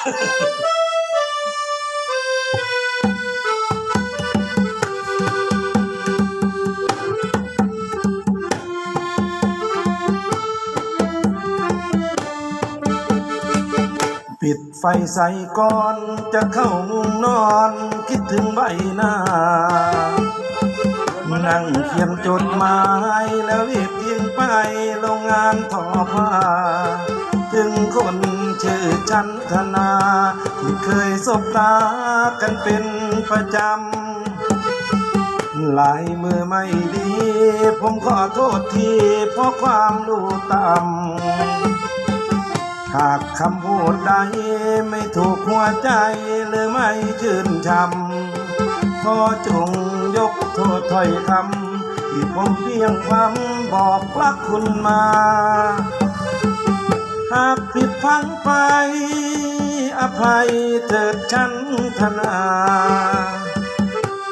ปิดไฟใส่ก่อนจะเข้ามุงนอนคิดถึงใบหน้า นั่งเขียนจดหมายแล้วรีบยิงไปโรงงานทอผ้า คนชื่อจันทนา ที่เคยสบตากันเป็นประจำ หลายมือไม่ดี ผมขอโทษทีเพราะความรู้ต่ำหากคำพูดใดไม่ถูกหัวใจหรือไม่ชื่นชำขอจงยกโทษถ้อยคำที่ผมเพียงความบอกรักคุณมา วังไป อภัยเถิดฉันธนา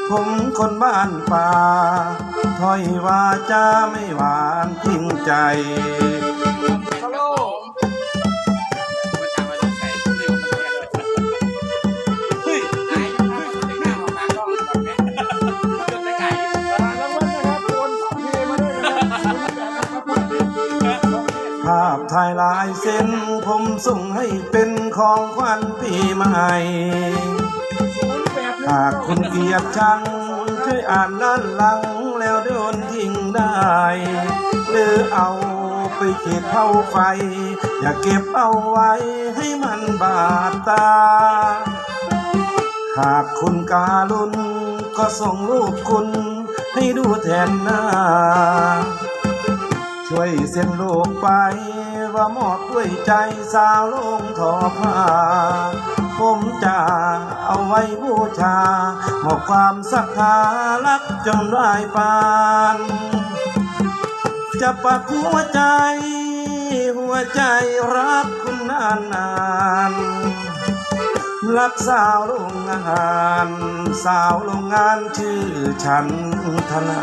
ผมคนบ้านป่าถ้อยวาจาไม่หวานจริงใจาพถ่ายลายเส้น ผมส่งให้เป็นของขวัญปีใหม่ หากคุณเกลียดชังช่วยอ่านด้านหลังแล้วโดนทิ้งได้ หรือเอาไปเขตเผาไฟ อย่าเก็บเอาไว้ให้มันบาดตา หากคุณการุณก็ส่งรูปคุณให้ดูแทนหน้า ช่วยเส้นโลกไปว่ามอบด้วยใจสาวลงทอผ้าผมจะเอาไว้บูชามอบความศรัทธารักจนได้ปาน จะปักหัวใจ หัวใจรักคุณนานนานรักสาวโรงงาน สาวโรงงานชื่อฉันธนา